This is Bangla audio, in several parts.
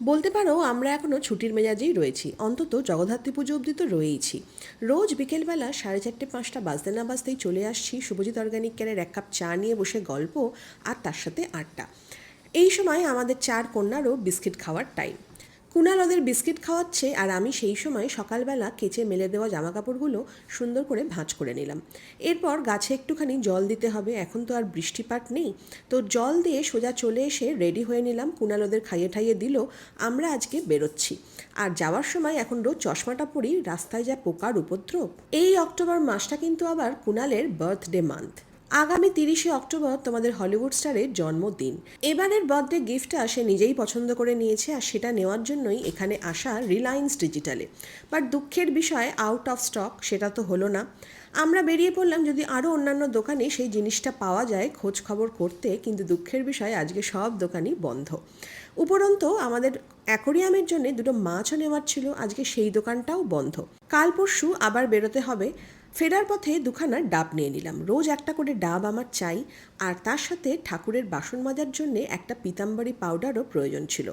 বলতে পারো, আমরা এখনও ছুটির মেজাজেই রয়েছি। অন্তত জগদ্ধাত্রী পুজো অব্দি তো রয়েইছি। রোজ বিকেলবেলা সাড়ে চারটে, পাঁচটা বাজতে না বাজতেই চলে আসছি শুভজিৎ অর্গানিক ক্যারের এক কাপ চা নিয়ে বসে গল্প আর তার সাথে আটটা এই সময় আমাদের চার কন্যারও বিস্কিট খাওয়ার টাইম কুনাল ওদের বিস্কিট খাওয়াচ্ছে আর আমি সেই সময় সকালবেলা কেচে মেলে দেওয়া জামা কাপড়গুলো সুন্দর করে ভাঁজ করে নিলাম। এরপর গাছে একটুখানি জল দিতে হবে, এখন তো আর বৃষ্টিপাত নেই। তো জল দিয়ে সোজা চলে এসে রেডি হয়ে নিলাম কুনাল ওদের খাইয়ে ঠাইয়ে দিল, আমরা আজকে বেরোচ্ছি। আর যাওয়ার সময় এখন রোজ চশমাটা পরি, রাস্তায় যা পোকার উপদ্রব। এই অক্টোবর মাসটা কিন্তু আবার কুনালের বার্থডে মান্থ আগামী তিরিশে অক্টোবর তোমাদের হলিউড স্টারের জন্মদিন। এবারের বার্থডে গিফটটা সে নিজেই পছন্দ করে নিয়েছে আর সেটা নেওয়ার জন্যই এখানে আসা রিলায়েন্স ডিজিটালে বাট দুঃখের বিষয় আউট অফ স্টক সেটা তো হলো না। আমরা বেরিয়ে পড়লাম যদি আরও অন্যান্য দোকানে সেই জিনিসটা পাওয়া যায় খোঁজ খবর করতে, কিন্তু দুঃখের বিষয় আজকে সব দোকানই বন্ধ। উপরন্তু আমাদের অ্যাকোরিয়ামের জন্য দুটো মাছও নেওয়ার ছিল, আজকে সেই দোকানটাও বন্ধ। কাল পরশু আবার বেরোতে হবে। ফেরার পথে দুখানা ডাব নিয়ে নিলাম। রোজ একটা করে ডাব আমার চাই, আর তার সাথে ঠাকুরের বাসন মাজার জন্যে একটা পিতাম্বরী পাউডারও প্রয়োজন ছিল।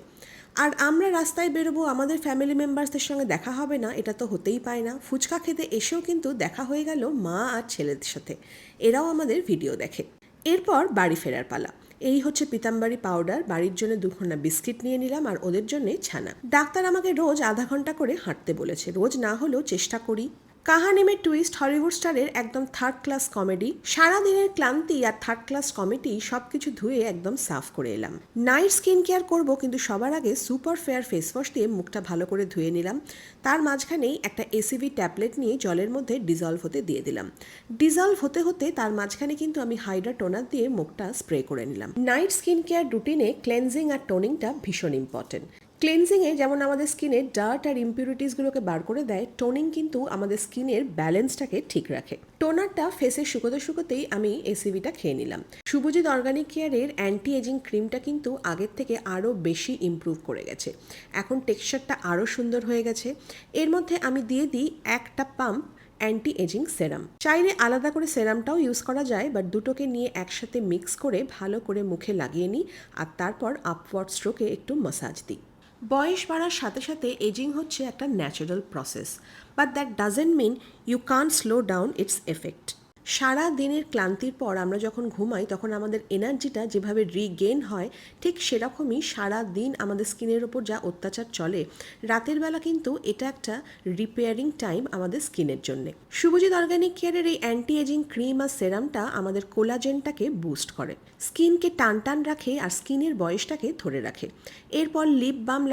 আর আমরা রাস্তায় বেরোবো, আমাদের ফ্যামিলি মেম্বার্সদের সঙ্গে দেখা হবে না, এটা তো হতেই পায় না। ফুচকা খেতে এসেও কিন্তু দেখা হয়ে গেল মা আর ছেলেদের সাথে। এরাও আমাদের ভিডিও দেখে। এরপর বাড়ি ফেরার পালা। এই হচ্ছে পিতাম্বারি পাউডার। বাড়ির জন্য দুখানা বিস্কিট নিয়ে নিলাম, আর ওদের জন্য ছানা। ডাক্তার আমাকে রোজ আধা ঘণ্টা করে হাঁটতে বলেছে। রোজ না হলেও চেষ্টা করি। কাহানিমের টুইস্ট হলিউড স্টারের একদম থার্ড ক্লাস কমেডি সারাদিনের ক্লান্তি আর থার্ড ক্লাস কমেডি সব কিছু ধুয়ে একদম সাফ করে এলাম। নাইট স্কিন কেয়ার করব কিন্তু সবার আগে সুপার ফেয়ার ফেস ওয়াশ দিয়ে মুখটা ভালো করে ধুয়ে নিলাম। তার মাঝখানেই একটা এসিভি ট্যাবলেট নিয়ে জলের মধ্যে ডিজলভ হতে দিয়ে দিলাম। ডিজলভ হতে হতে তার মাঝখানে কিন্তু আমি হাইড্রা টোনার দিয়ে মুখটা স্প্রে করে নিলাম। নাইট স্কিন কেয়ার রুটিনে ক্লেনজিং আর টোনিংটা ভীষণ ইম্পর্টেন্ট ক্লেনজিংয়ে যেমন আমাদের স্কিনের ডার্ট আর ইম্পিউরিটিসগুলোকে বার করে দেয় টোনিং কিন্তু আমাদের স্কিনের ব্যালেন্সটাকে ঠিক রাখে। টোনারটা ফেসে শুকোতে শুকোতেই আমি এসিবিটা খেয়ে নিলাম। শুভজিৎ অর্গানিক কেয়ারের অ্যান্টি এজিং ক্রিমটা কিন্তু আগের থেকে আরও বেশি ইমপ্রুভ করে গেছে। এখন টেক্সচারটা আরও সুন্দর হয়ে গেছে। এর মধ্যে আমি দিয়ে দিই একটা পাম্প অ্যান্টি এজিং সেরাম চাইলে আলাদা করে সেরামটাও ইউজ করা যায় বাট দুটোকে নিয়ে একসাথে মিক্স করে ভালো করে মুখে লাগিয়ে নিই, আর তারপর আপওয়ার্ড স্ট্রোকে একটু মাসাজ দিই। বয়স বাড়ার সাথে সাথে এজিং হচ্ছে একটা natural process but that doesn't mean you can slow down its effect সারা দিনের ক্লান্তির পর আমরা যখন ঘুমাই, তখন আমাদের এনার্জিটা যেভাবে রিগেন হয়, ঠিক সেরকমই সারা দিন আমাদের স্কিনের ওপর যা অত্যাচার চলে, রাতের বেলা কিন্তু এটা একটা রিপেয়ারিং টাইম আমাদের স্কিনের জন্য। শুভজিৎ অর্গানিক কেয়ারের এই অ্যান্টি এজিং ক্রিম আর সেরামটা আমাদের কোলাজেনটাকে বুস্ট করে। স্কিনকে টান টান রাখে আর স্কিনের বয়সটাকে ধরে রাখে। এরপর লিপ বাম